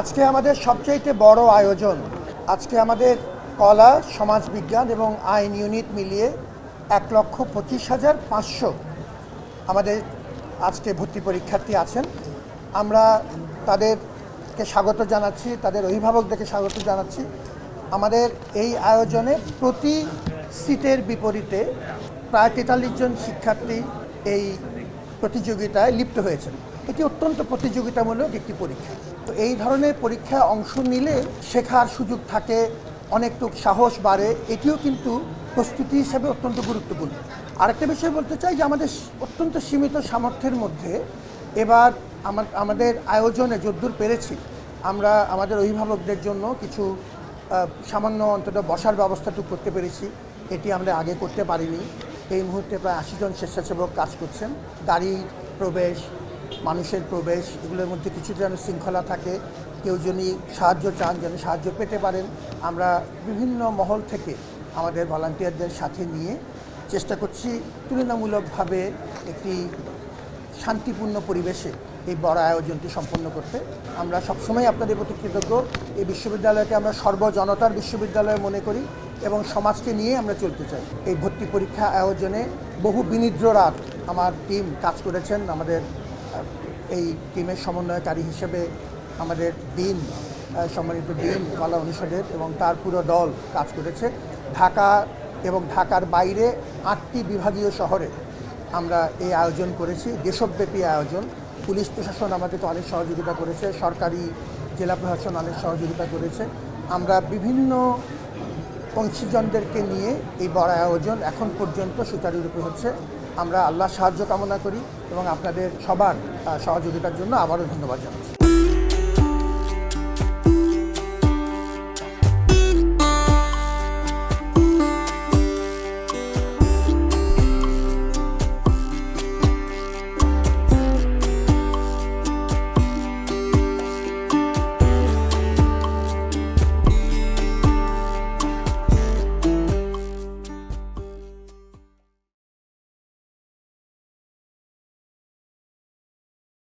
আজকে আমাদের সবচাইতে বড় আয়োজন, আজকে আমাদের কলা সমাজবিজ্ঞান এবং আইন ইউনিট মিলিয়ে এক লক্ষ পঁচিশ হাজার পাঁচশো আমাদের আজকে ভর্তি পরীক্ষার্থী আছেন। আমরা তাদেরকে স্বাগত জানাচ্ছি, তাদের অভিভাবকদেরকে স্বাগত জানাচ্ছি। আমাদের এই আয়োজনে প্রতি সিটের বিপরীতে প্রায় তেতাল্লিশ জন শিক্ষার্থী এই প্রতিযোগিতায় লিপ্ত হয়েছেন। এটি অত্যন্ত প্রতিযোগিতামূলক একটি পরীক্ষা। তো এই ধরনের পরীক্ষায় অংশ নিলে শেখার সুযোগ থাকে, অনেকটুক সাহস বাড়ে। এটিও কিন্তু প্রস্তুতি হিসেবে অত্যন্ত গুরুত্বপূর্ণ। আরেকটা বিষয় বলতে চাই যে আমাদের অত্যন্ত সীমিত সামর্থ্যের মধ্যে এবার আমার, আমাদের আয়োজনে যদ্দূর পেরেছি, আমরা আমাদের অভিভাবকদের জন্য কিছু সামান্য অন্তত বসার ব্যবস্থাটুকু করতে পেরেছি। এটি আমরা আগে করতে পারিনি। এই মুহূর্তে প্রায় আশি জন স্বেচ্ছাসেবক কাজ করছেন। গাড়ির প্রবেশ মানুষের প্রবেশ, এগুলোর মধ্যে কিছু যেন শৃঙ্খলা থাকে, কেউ যদি সাহায্য চান, যেন সাহায্য পেতে পারেন, আমরা বিভিন্ন মহল থেকে আমাদের ভলান্টিয়ারদের সাথে নিয়ে চেষ্টা করছি তুলনামূলকভাবে একটি শান্তিপূর্ণ পরিবেশে এই বড় আয়োজনটি সম্পন্ন করতে। আমরা সবসময় আপনাদের প্রতি কৃতজ্ঞ। এই বিশ্ববিদ্যালয়কে আমরা সর্বজনতার বিশ্ববিদ্যালয় মনে করি এবং সমাজকে নিয়ে আমরা চলতে চাই। এই ভর্তি পরীক্ষা আয়োজনে বহু বিনিদ্র রাত আমার টিম কাজ করেছেন, আমাদের এই টিমের সমন্বয়কারী হিসেবে আমাদের দিন সম্মানিত দিন কলা অনুষদের এবং তার পুরো দল কাজ করেছে। ঢাকা এবং ঢাকার বাইরে আটটি বিভাগীয় শহরে আমরা এই আয়োজন করেছি, দেশব্যাপী আয়োজন। পুলিশ প্রশাসন আমাদেরকে অনেক সহযোগিতা করেছে, সরকারি জেলা প্রশাসন অনেক সহযোগিতা করেছে। আমরা বিভিন্ন অংশীজনদেরকে নিয়ে এই বড় আয়োজন এখন পর্যন্ত সুচারুরূপে হচ্ছে। আমরা আল্লাহ সাহায্য কামনা করি এবং আপনাদের সবার সহযোগিতার জন্য আবারও ধন্যবাদ জানাচ্ছি।